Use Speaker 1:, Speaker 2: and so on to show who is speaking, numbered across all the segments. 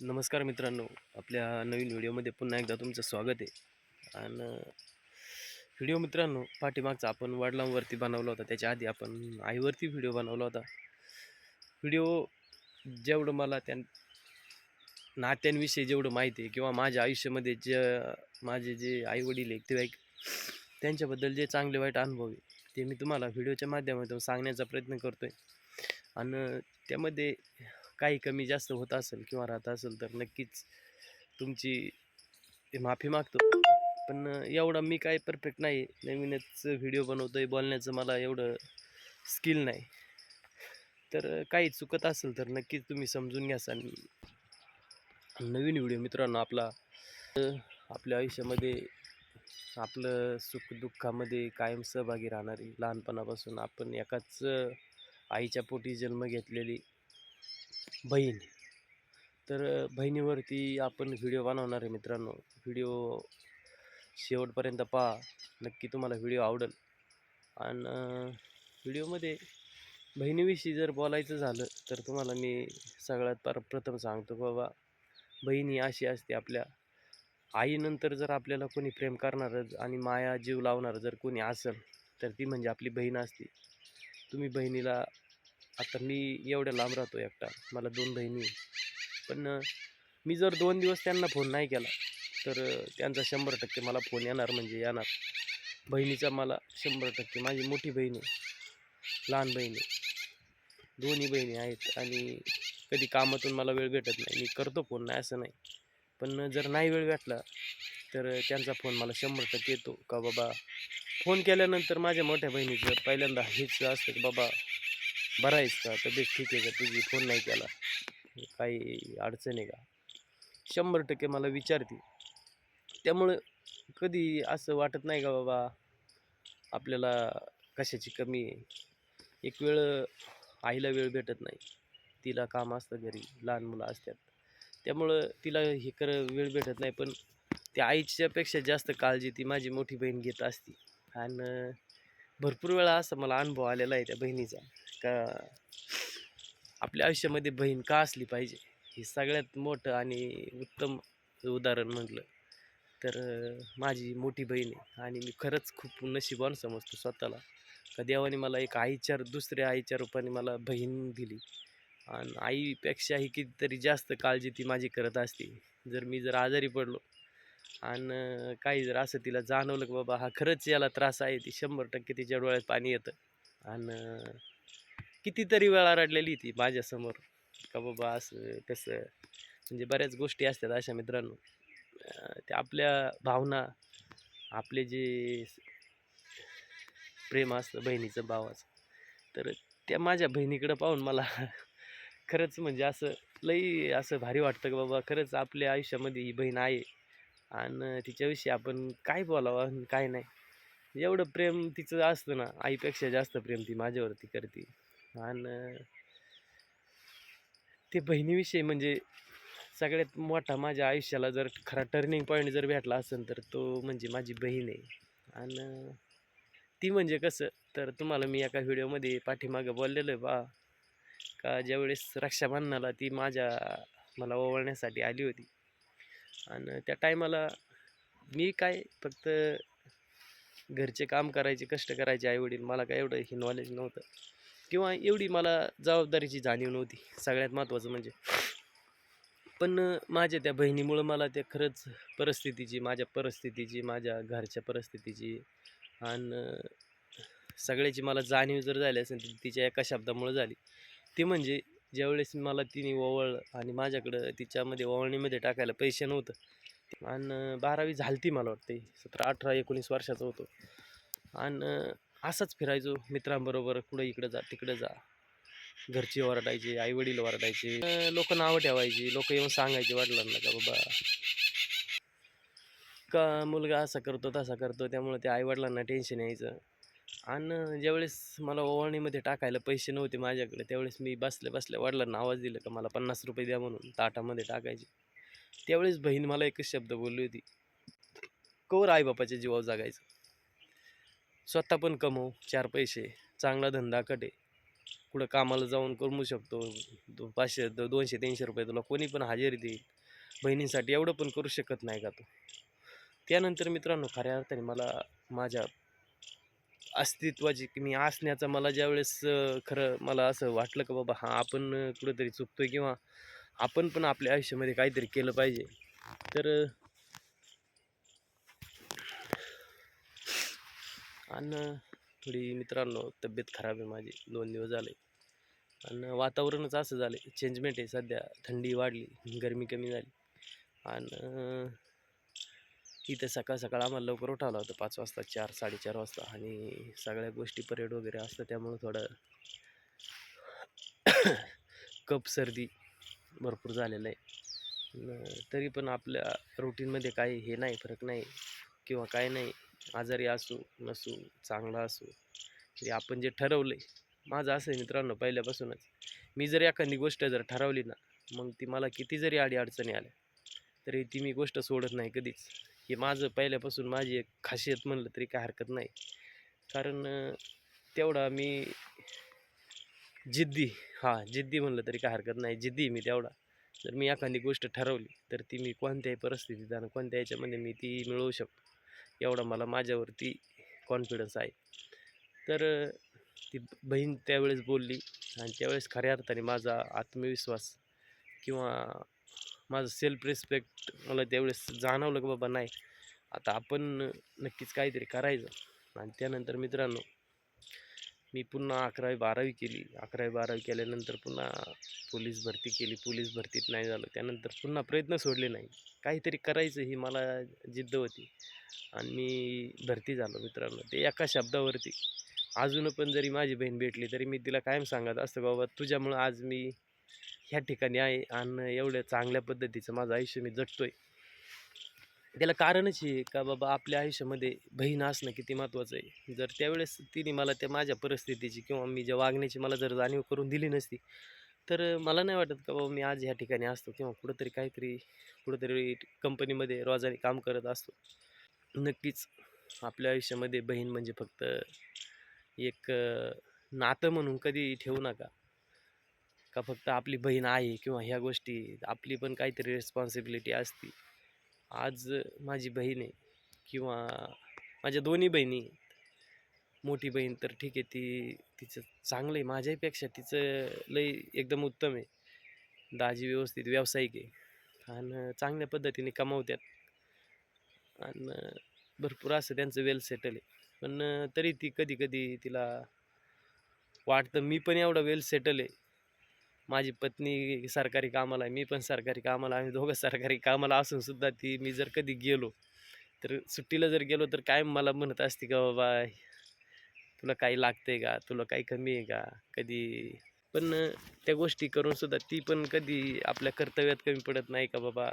Speaker 1: नमस्कार मित्रांनो आपल्या नवीन व्हिडिओमध्ये पुन्हा एकदा तुमचं स्वागत आहे. आणि व्हिडिओ मित्रांनो पाठीमागचा आपण वडिलांवरती बनवला होता त्याच्या आधी आपण आईवरती व्हिडिओ बनवला होता. व्हिडिओ जेवढं मला त्या नात्यांविषयी जेवढं माहिती आहे किंवा माझ्या आयुष्यामध्ये जे माझे जे आईवडील आहेत ते त्यांच्याबद्दल जे चांगले वाईट अनुभव आहे ते मी तुम्हाला व्हिडिओच्या माध्यमातून सांगण्याचा प्रयत्न करतो आहे आणि त्यामध्ये काही कमी जास्त होत असेल किंवा राहत असेल तर नक्कीच तुमची माफी मागतो. पण एवढा मी काय परफेक्ट नाही. नवीनच व्हिडिओ बनवतो आहे बोलण्याचं मला एवढं स्किल नाही. तर काही चुकत असेल तर नक्कीच तुम्ही समजून घ्या. आणि नवीन व्हिडिओ मित्रांनो आपला. आपल्या आयुष्यामध्ये आपलं सुखदुःखामध्ये कायम सहभागी राहणारी लहानपणापासून आपण एकाच आईच्या पोटी जन्म घेतलेली. बहीण. तर बहिणीवरती आपण व्हिडिओ बनवणार आहे मित्रांनो. व्हिडिओ शेवटपर्यंत पहा. नक्की तुम्हाला व्हिडिओ आवडेल. आणि व्हिडिओमध्ये बहिणीविषयी जर बोलायचं झालं तर तुम्हाला मी सगळ्यात पर प्रथम सांगतो बाबा बहीण ही अशी असते आपल्या. आईनंतर जर आपल्याला कोणी प्रेम करणारच आणि माया जीव लावणारं जर कोणी असेल तर ती म्हणजे आपली बहीण असते. तुम्ही बहिणीला आता मी एवढ्या लांब राहतो एकटा. मला दोन बहिणी पण मी जर दोन दिवस त्यांना फोन नाही केला तर त्यांचा शंभर टक्के मला फोन येणार म्हणजे येणार. बहिणीचा मला शंभर टक्के. माझी मोठी बहीण आहे. लहान बहीण आहे. दोन्ही बहिणी आहेत आणि कधी कामातून मला वेळ भेटत नाही. मी करतो फोन नाही असं नाही. पण जर नाही वेळ भेटला तर त्यांचा फोन मला शंभर टक्के येतो. का बाबा फोन केल्यानंतर माझ्या मोठ्या बहिणीचं पहिल्यांदा हेच असतं की बाबा बरं आहेस का? तब्येत ठीक आहे का? तुझी? फोन नाही केला. काही अडचण आहे का? शंभर टक्के मला विचारते. त्यामुळं कधी असं वाटत नाही का बाबा आपल्याला कशाची कमी आहे? एक वेळ आईला वेळ भेटत नाही. तिला काम असतं घरी लहान मुलं असतात. त्यामुळं तिला हे कर वेळ भेटत नाही. पण त्या आईच्यापेक्षा जास्त काळजी ती माझी मोठी बहीण घेत असती. आणि भरपूर वेळा असं मला अनुभव आलेला आहे त्या बहिणीचा. का? आपल्या आयुष्यामध्ये बहीण का असली पाहिजे? हे सगळ्यात मोठं आणि उत्तम उदाहरण म्हटलं तर माझी मोठी बहीण आहे आणि मी खरंच खूप नशिबान समजतो स्वतःला. का देवाने मला एक आईच्या दुसऱ्या आईच्या रूपाने मला बहीण दिली. आणि आईपेक्षाही कितीतरी जास्त काळजी ती माझी करत असते. जर मी जर आजारी पडलो आणि काही जर असं तिला जाणवलं की बाबा हा खरंच याला त्रास आहे ती शंभर टक्के तिच्या डोळ्यात पाणी येतं. आणि कितीतरी वेळा रडलेली ती माझ्यासमोर. का बाबा असं तसं. म्हणजे बऱ्याच गोष्टी असतात अशा मित्रांनो. त्या ते आपल्या भावना आपले जे प्रेम असतं बहिणीचं भावाचं. तर त्या माझ्या बहिणीकडं पाहून मला खरंच म्हणजे असं लई असं भारी वाटतं की बाबा खरंच आपल्या आयुष्यामध्ये ही बहीण आहे. आणि तिच्याविषयी आपण काय बोलावं आणि काय नाही. एवढं प्रेम तिचं असतं ना आईपेक्षा जास्त प्रेम ती माझ्यावरती करते. आणि ते बहिणीविषयी म्हणजे सगळ्यात मोठा माझ्या आयुष्याला जर खरा टर्निंग पॉईंट जर भेटला असेल तर तो म्हणजे माझी बहीण आहे. आणि ती म्हणजे कसं तर तुम्हाला मी एका व्हिडिओमध्ये पाठीमागं बोललेलो आहे बा का ज्यावेळेस रक्षाबंधनाला ती माझ्या मला ओवाळण्यासाठी आली होती. आणि त्या टायमाला मी काय फक्त घरचे काम करायचे कष्ट करायचे आईवडील मला काय एवढं हे नॉलेज नव्हतं. किंवा एवढी मला जबाबदारीची जाणीव नव्हती सगळ्यात महत्त्वाचं म्हणजे. पण माझ्या त्या बहिणीमुळं मला त्या खरंच परिस्थितीची माझ्या परिस्थितीची माझ्या घरच्या परिस्थितीची आणि सगळ्याची मला जाणीव जर झाली असेल तर तिच्या एका शब्दामुळं झाली. ती म्हणजे ज्यावेळेस मला तिने ओवळ आणि माझ्याकडं तिच्यामध्ये ओवळणीमध्ये टाकायला पैसे नव्हतं आणि बारावी झालती मला वाटते सतरा अठरा एकोणीस वर्षाचा होतो. आणि असंच फिरायचो मित्रांबरोबर कुठं इकडं जा तिकडं जा. घरचे ओरडायचे आईवडील ओरडायचे लोक नावं ठेवायची लोक येऊन सांगायचे वडिलांना का बाबा? का मुलगा असा करतो तसा करतो त्यामुळे त्या आईवडिलांना टेन्शन यायचं. आणि ज्यावेळेस मला ओवाळणीमध्ये टाकायला पैसे नव्हते माझ्याकडे त्यावेळेस मी बसल्या बसल्या वडिलांना आवाज दिला का मला पन्नास रुपये द्या म्हणून ताटामध्ये टाकायचे. त्यावेळेस बहीण मला एकच शब्द बोलली होती. कवर आईबापाच्या जीवावर जागायचं. स्वतः पण कमव चार पैसे चांगला धंदा कटे कुठं कामाला जाऊन कमवू शकतो पाचशे दोनशे तीनशे रुपये तुला कोणी पण हजेरी देईल. बहिणींसाठी एवढं पण करू शकत नाही का तू? त्यानंतर मित्रांनो खऱ्या अर्थाने मला माझ्या अस्तित्वाची की मी असण्याचा मला ज्यावेळेस खरं मला असं वाटलं का बाबा हां आपण कुठंतरी कुठंतरी आहे किंवा आपण पण आपल्या आयुष्यामध्ये काहीतरी केलं पाहिजे. तर आणि थोडी मित्रांनो तब्येत खराब आहे माझी. दोन दिवस झाले. आणि वातावरणच असं झालं चेंजमेंट आहे सध्या. थंडी वाढली. गरमी कमी झाली. आणि इथं सकाळ सकाळ आम्हाला लवकर उठावला होतं पाच वाजता चार साडेचार वाजता. आणि सगळ्या गोष्टी परेड वगैरे असतं. त्यामुळं थोडं कप सर्दी भरपूर झालेलं आहे. न- तरी पण आपल्या रुटीनमध्ये काही हे नाही फरक नाही. किंवा काय नाही. आजारी असू नसू चांगला असू तरी आपण जे ठरवलं आहे माझं असं आहे मित्रांनो पहिल्यापासूनच. मी जर एखादी गोष्ट जर ठरवली ना मग ती मला किती जरी आडी अडचणी आल्या तरी ती मी गोष्ट सोडत नाही कधीच. हे माझं पहिल्यापासून माझी एक खासियत म्हणलं तरी काय हरकत नाही. कारण तेवढा मी जिद्दी हां जिद्दी म्हणलं तरी काय हरकत नाही. जिद्दी मी तेवढा. जर मी एखादी गोष्ट ठरवली तर ती मी कोणत्याही परिस्थितीत आणि कोणत्या याच्यामध्ये मी ती मिळवू शकतो. एवढा मला माझ्यावरती कॉन्फिडन्स आहे. तर ती बहीण त्यावेळेस बोलली आणि त्यावेळेस खऱ्या अर्थाने माझा आत्मविश्वास किंवा माझं सेल्फ रिस्पेक्ट मला त्यावेळेस जाणवलं की बाबा नाही आता आपण नक्कीच काहीतरी करायचं. आणि त्यानंतर मित्रांनो मी पुन्हा अकरावी बारावी केली. अकरावी बारावी केल्यानंतर पुन्हा पोलीस भरती केली. पोलीस भरतीत नाही झालं. त्यानंतर पुन्हा प्रयत्न सोडले नाही. काहीतरी करायचं ही मला जिद्द होती. आणि मी भरती झालो मित्रांनो. ते एका शब्दावरती. अजून पण जरी माझी बहीण भेटली तरी मी तिला कायम सांगत असतं बाबा तुझ्यामुळं आज मी ह्या ठिकाणी आहे आणि एवढ्या चांगल्या पद्धतीचं माझं आयुष्य मी जगतोय. त्याला कारणच हे आहे का बाबा आपल्या आयुष्यामध्ये बहीण असणं किती महत्त्वाचं आहे? जर त्यावेळेस तिने मला त्या माझ्या परिस्थितीची किंवा मी ज्या वागण्याची मला जर जाणीव करून दिली नसती तर मला नाही वाटत का बाबा मी आज ह्या ठिकाणी असतो किंवा कुठंतरी काहीतरी कुठंतरी कंपनीमध्ये रोजाने काम करत असतो. नक्कीच आपल्या आयुष्यामध्ये बहीण म्हणजे फक्त एक नातं म्हणून कधी ठेवू नका. का फक्त आपली बहीण आहे किंवा ह्या गोष्टी आपली पण काहीतरी रिस्पॉन्सिबिलिटी असती. आज माझी बहीण आहे किंवा माझ्या दोन्ही बहिणी मोठी बहीण तर ठीक आहे ती तिचं चांगलं आहे. माझ्यापेक्षा तिचं लय एकदम उत्तम आहे. दाजी व्यवस्थित व्यावसायिक आहे. आणि चांगल्या पद्धतीने कमावतात आणि भरपूर असं त्यांचं वेल सेटल आहे. पण तरी ती कधी कधी तिला वाटतं मी पण एवढं वेल सेटल आहे. माझी पत्नी सरकारी कामाला आहे मी पण सरकारी कामाला आम्ही दोघं सरकारी कामाला असून सुद्धा ती मी जर कधी गेलो तर सुट्टीला जर गेलो तर काय मला म्हणत असते का बाबा तुला काही लागतंय का? तुला काही कमी आहे का? कधी. पण त्या गोष्टी करून सुद्धा ती पण कधी आपल्या कर्तव्यात कमी पडत नाही का बाबा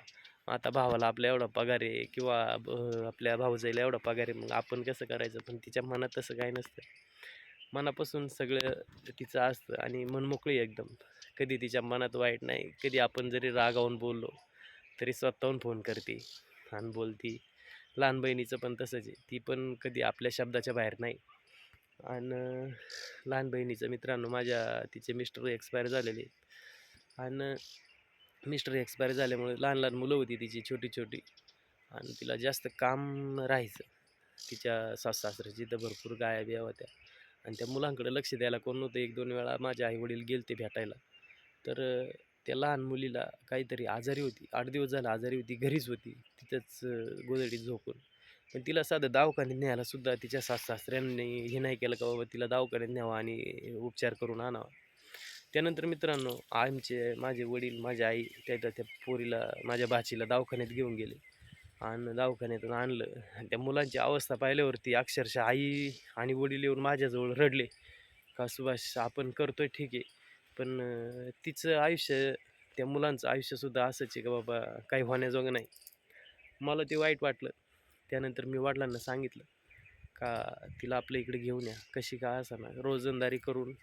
Speaker 1: आता भावाला आपला एवढा पगार आहे किंवा ब- आपल्या भाऊजाईला एवढा पगार आहे मग आपण कसं करायचं? पण तिच्या मनात तसं काही नसतं. मनापासून सगळं तिचं असतं आणि मनमोकळी आहे एकदम. कधी तिच्या मनात वाईट नाही कधी आपण जरी रागावून बोललो तरी स्वतःहून फोन करते आणि बोलती. लहान बहिणीचं पण तसंच आहे. ती पण कधी आपल्या शब्दाच्या बाहेर नाही. आणि लहान बहिणीचं मित्रांनो माझ्या तिचे मिस्टर एक्सपायर झालेले आणि मिस्टर एक्सपायर झाल्यामुळे लहान लहान मुलं होती तिची छोटी छोटी. आणि तिला जास्त काम राहायचं. तिच्या सास सासऱ्याची तर भरपूर गाया बिया होत्या. आणि त्या मुलांकडे लक्ष द्यायला कोण नव्हतं. एक दोन वेळा माझे आई वडील गेलते भेटायला. तर त्या लहान मुलीला काहीतरी आजारी होती. आठ दिवस झाला आजारी होती घरीच होती. तिथंच गोदडीत झोपून. पण तिला साधं दवाखान्यात न्यायला सुद्धा तिच्या सास सासऱ्यांनी हे नाही केलं का बाबा तिला दवाखान्यात न्यावा आणि उपचार करून आणावा. त्यानंतर मित्रांनो आमचे माझे वडील माझी आई त्या त्या पोरीला माझ्या भाचीला दवाखान्यात घेऊन गेले. आणि दवाखान्यातून आणलं. आणि त्या मुलांची अवस्था पाहिल्यावरती अक्षरशः आई आणि वडील येऊन माझ्याजवळ रडले. का सुभाष आपण करतोय ठीक आहे. पण तिचं आयुष्य त्या मुलांचं आयुष्यसुद्धा असंच आहे का बाबा काही होण्याजोगं नाही. मला ते वाईट वाटलं. त्यानंतर मी वडिलांना सांगितलं का तिला आपल्या इकडे घेऊन या. कशी का ना रोजंदारी करून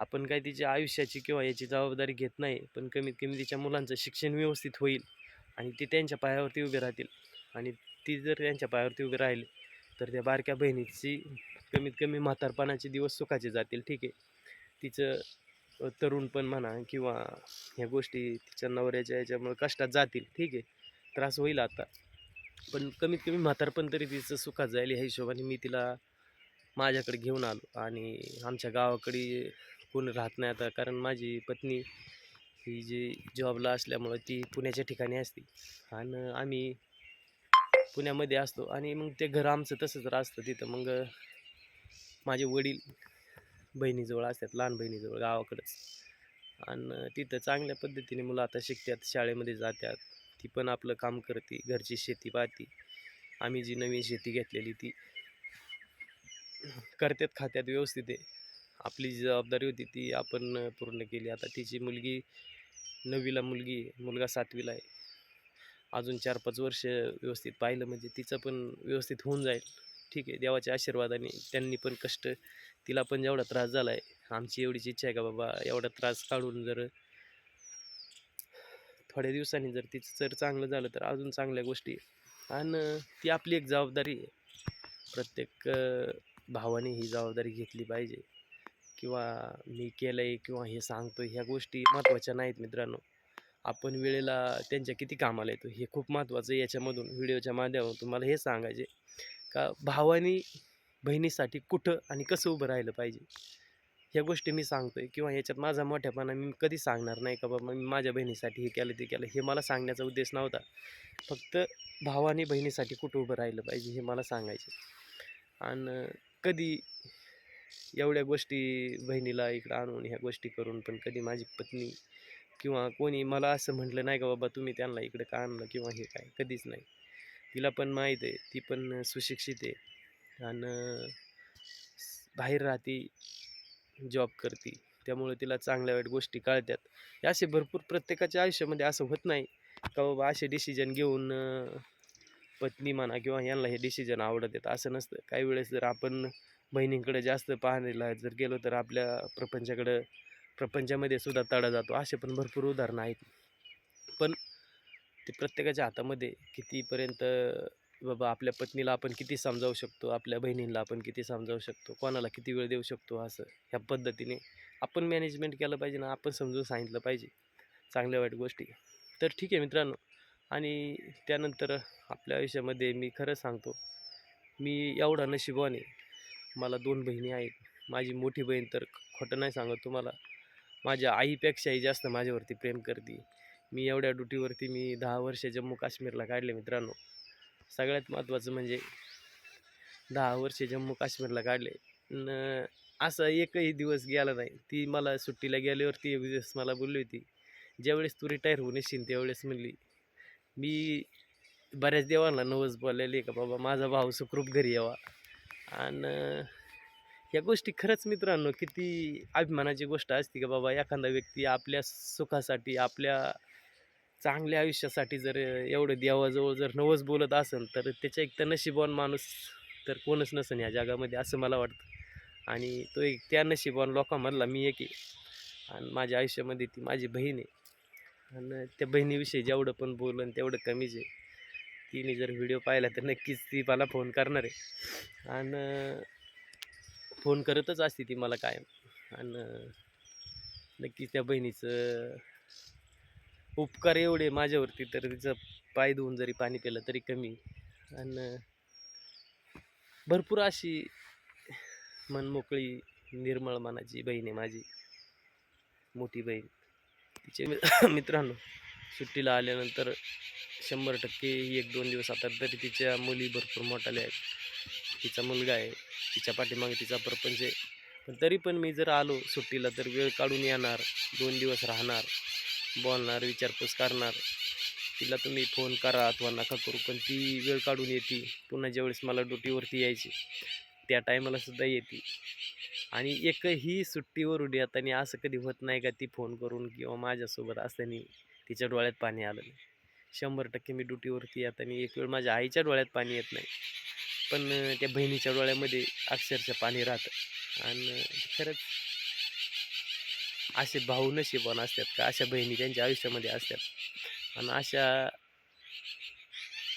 Speaker 1: आपण काय तिच्या आयुष्याची किंवा याची जबाबदारी घेत नाही पण कमीत कमी तिच्या मुलांचं शिक्षण व्यवस्थित होईल आणि ते त्यांच्या पायावरती उभे राहतील. आणि ती जर त्यांच्या पायावरती उभे राहिली तर त्या बारक्या बहिणीची कमीत कमी म्हातारपणाचे दिवस सुखाचे जातील. ठीक आहे. तिचं तरुण पण म्हणा किंवा ह्या गोष्टी तिच्या नवऱ्याच्या याच्यामुळे कष्टात जातील ठीक आहे. त्रास होईल आता. पण कमीत कमी म्हातारपण तरी तिचं सुखात जाईल ह्या हिशोबाने मी तिला माझ्याकडे घेऊन आलो. आणि आमच्या गावाकडे कोण राहत नाही आता कारण माझी पत्नी ही जी जॉबला असल्यामुळं ती पुण्याच्या ठिकाणी असते. आणि आम्ही पुण्यामध्ये असतो. आणि मग ते घर आमचं तसंच असतं तिथं. मग माझे वडील बहिणीजवळ असतात लहान बहिणीजवळ गावाकडंच. आणि तिथं चांगल्या पद्धतीने मुलं आता शिकतात शाळेमध्ये जातात. ती पण आपलं काम करते घरची शेती पाहते. आम्ही जी नवीन शेती घेतलेली ती करतात खात्यात व्यवस्थित आहे. आपली जी जबाबदारी होती ती आपण पूर्ण केली. आता तिची मुलगी नववीला मुलगी मुलगा सातवीला आहे. अजून चार पाच वर्ष व्यवस्थित पाहिलं म्हणजे तिचं पण व्यवस्थित होऊन जाईल. ठीक आहे देवाच्या आशीर्वादाने त्यांनी पण कष्ट तिला पण जेवढा त्रास झाला आहे आमची एवढीच इच्छा आहे का बाबा एवढा त्रास काढून जर थोड्या दिवसांनी जर तिचं जर चांगलं झालं तर अजून चांगल्या गोष्टी आणि ती आपली एक जबाबदारी आहे. प्रत्येक भावाने ही जबाबदारी घेतली पाहिजे. किंवा मी केलं आहे किंवा हे सांगतो ह्या गोष्टी महत्त्वाच्या नाहीत मित्रांनो. आपण वेळेला त्यांच्या किती कामाला येतो हे खूप महत्त्वाचं आहे. याच्यामधून व्हिडिओच्या माध्यमातून तुम्हाला हे सांगायचे. का भावानी बहिणीसाठी कुठं आणि कसं उभं राहिलं पाहिजे? ह्या गोष्टी मी सांगतो आहे किंवा याच्यात माझा मोठ्यापणा मी कधी सांगणार नाही का बाबा मी माझ्या बहिणीसाठी हे केलं ते केलं हे मला सांगण्याचा उद्देश नव्हता. फक्त भावाने बहिणीसाठी कुठं उभं राहिलं पाहिजे हे मला सांगायचे आणि कधी एवढ्या गोष्टी बहिणीला इकडं आणून ह्या गोष्टी करून पण कधी माझी पत्नी किंवा कोणी मला असं म्हटलं नाही का बाबा तुम्ही त्यांना इकडं का आणलं किंवा हे काय? कधीच नाही. तिला पण माहीत आहे ती पण सुशिक्षित आहे. आणि बाहेर राहते जॉब करते. त्यामुळे तिला चांगल्या वाईट गोष्टी कळतात. असे भरपूर प्रत्येकाच्या आयुष्यामध्ये असं होत नाही का बाबा असे डिसिजन घेऊन पत्नी म्हणा किंवा यांना हे डिसिजन आवडत आहेत. असं नसतं. काही वेळेस जर आपण बहिणींकडे जास्त पाहण्याला जर गेलो तर आपल्या प्रपंचाकडं प्रपंचामध्ये सुद्धा तडा जातो. असे पण भरपूर उदाहरणं आहेत. पण ते प्रत्येकाच्या हातामध्ये कितीपर्यंत बाबा आपल्या पत्नीला आपण किती समजावू शकतो आपल्या बहिणींना आपण किती समजावू शकतो कोणाला किती वेळ देऊ शकतो असं ह्या पद्धतीने आपण मॅनेजमेंट केलं पाहिजे ना आपण समजून सांगितलं पाहिजे. चांगल्या वाईट गोष्टी. तर ठीक आहे मित्रांनो. आणि त्यानंतर आपल्या आयुष्यामध्ये मी खरं सांगतो मी एवढा नशिबाने मला दोन बहिणी आहेत. माझी मोठी बहीण तर खोटं नाही सांगत तुम्हाला. माझ्या आईपेक्षाही जास्त माझ्यावरती प्रेम करते. मी एवढ्या ड्युटीवरती मी दहा वर्ष जम्मू काश्मीरला काढले मित्रांनो. सगळ्यात महत्त्वाचं म्हणजे दहा वर्ष जम्मू काश्मीरला काढले. न असा एकही दिवस गेला नाही. ती मला सुट्टीला गेल्यावरती एक दिवस मला बोलली होती ज्यावेळेस तू रिटायर होऊन येशील त्यावेळेस म्हणली मी बऱ्याच देवांना नवस बोललेली का बाबा माझा भाऊ सुखरूप घरी यावा. आणि या गोष्टी खरंच मित्रांनो किती अभिमानाची गोष्ट असते का बाबा एखादा व्यक्ती आपल्या सुखासाठी आपल्या चांगल्या आयुष्यासाठी जर एवढं देवाजवळ जर नवस बोलत असेल तर त्याच्या एक तर नशिबवान माणूस तर कोणच नसेल ह्या जगामध्ये असं मला वाटतं. आणि तो एक त्या नशिबवान लोकांमधला मी एक आहे. आणि माझ्या आयुष्यामध्ये ती माझी बहीण आहे. आणि त्या बहिणीविषयी जेवढं पण बोलन तेवढं कमीच आहे. तिने जर व्हिडिओ पाहिला तर नक्कीच ती मला फोन करणार आहे. आणि फोन करतच असते ती मला कायम. आणि नक्कीच त्या बहिणीचं उपकार एवढे माझ्यावरती तर तिचं पाय धुवून जरी पाणी पिलं तरी कमी. आणि भरपूर अशी मनमोकळी निर्मळ मनाची बहीण आहे माझी. मोठी बहीण. तिचे मित्रांनो सुट्टीला आल्यानंतर शंभर टक्के एक दोन दिवस आता तरी तिच्या मुली भरपूर मोठाल्या आहेत. तिचा मुलगा आहे. तिच्या पाठीमागे तिचा प्रपंच आहे. पण तरी पण मी जर आलो सुट्टीला तर वेळ काढून येणार दोन दिवस राहणार. बोलणार विचारपूस करणार. तिला तुम्ही फोन करा अथवा नका करू पण ती वेळ काढून येते. पुन्हा ज्यावेळेस मला ड्युटीवरती यायची त्या टायमाला सुद्धा येते. आणि एकही सुट्टीवरून येताना असं कधी होत नाही का ती फोन करून किंवा माझ्यासोबत असताना तिच्या डोळ्यात पाणी आलं नाही. शंभर टक्के मी ड्युटीवरती येताना एक वेळ माझ्या आईच्या डोळ्यात पाणी येत नाही. पण त्या बहिणीच्या डोळ्यामध्ये अक्षरशः पाणी राहतं. आणि खरंच असे भाऊ नशिबान असतात का? अशा बहिणी त्यांच्या आयुष्यामध्ये असतात. आणि अशा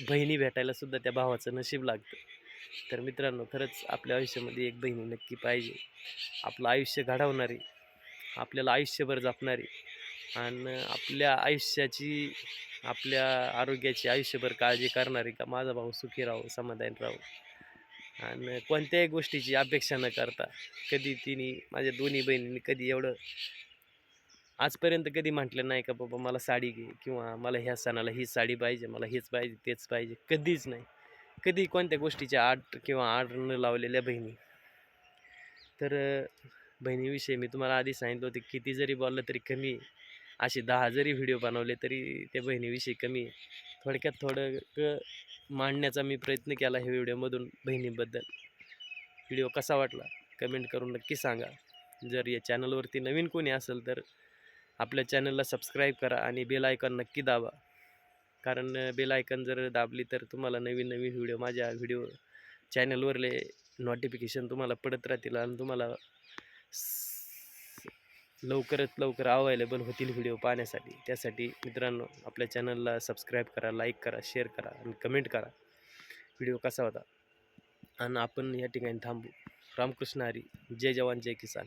Speaker 1: बहिणी भेटायला सुद्धा त्या भावाचं नशीब लागतं. तर मित्रांनो खरंच आपल्या आयुष्यामध्ये एक बहिणी नक्की पाहिजे. आपलं आयुष्य घडवणारी आपल्याला आयुष्यभर जपणारी आणि आपल्या आयुष्याची आपल्या आरोग्याची आयुष्यभर काळजी करणारी का? माझा भाऊ सुखी राहो समाधान राहो. आणि कोणत्याही गोष्टीची अपेक्षा न करता कधी तिने माझ्या दोन्ही बहिणींनी कधी एवढं आजपर्यंत कधी म्हटलं नाही का बाबा मला साडी घे किंवा मला ह्या सणाला हीच साडी पाहिजे मला हेच पाहिजे तेच पाहिजे. कधीच नाही. कधी कोणत्या गोष्टीची आठ किंवा आड न लावलेल्या बहिणी. तर बहिणीविषयी मी तुम्हाला आधी सांगितलं होतं किती जरी बोललं तरी कमी असे दहा जरी व्हिडिओ बनवले तरी त्या बहिणीविषयी कमी थोडक्यात थोडं क मांडण्याचा मी प्रयत्न केला ह्या व्हिडिओमधून बहिणीबद्दल. व्हिडिओ कसा वाटला? कमेंट करून नक्की सांगा. जर या चॅनलवरती नवीन कोणी असेल तर आपल्या चॅनलला सबस्क्राईब करा आणि बेल आयकॉन नक्की दाबा. कारण बेल आयकॉन जर दाबली तर तुम्हाला नवीन नवीन व्हिडिओ माझ्या व्हिडिओ चॅनलवरले नोटिफिकेशन तुम्हाला पडत राहतील आणि तुम्हाला लवकरात लवकर अवेलेबल होतील व्हिडिओ पाहण्यासाठी. त्यासाठी मित्रांनो आपल्या चॅनलला सबस्क्राईब करा लाईक करा शेअर करा आणि कमेंट करा. व्हिडिओ कसा होता? आणि आपण या ठिकाणी थांबू. रामकृष्ण हरी. जय जवान जय किसान.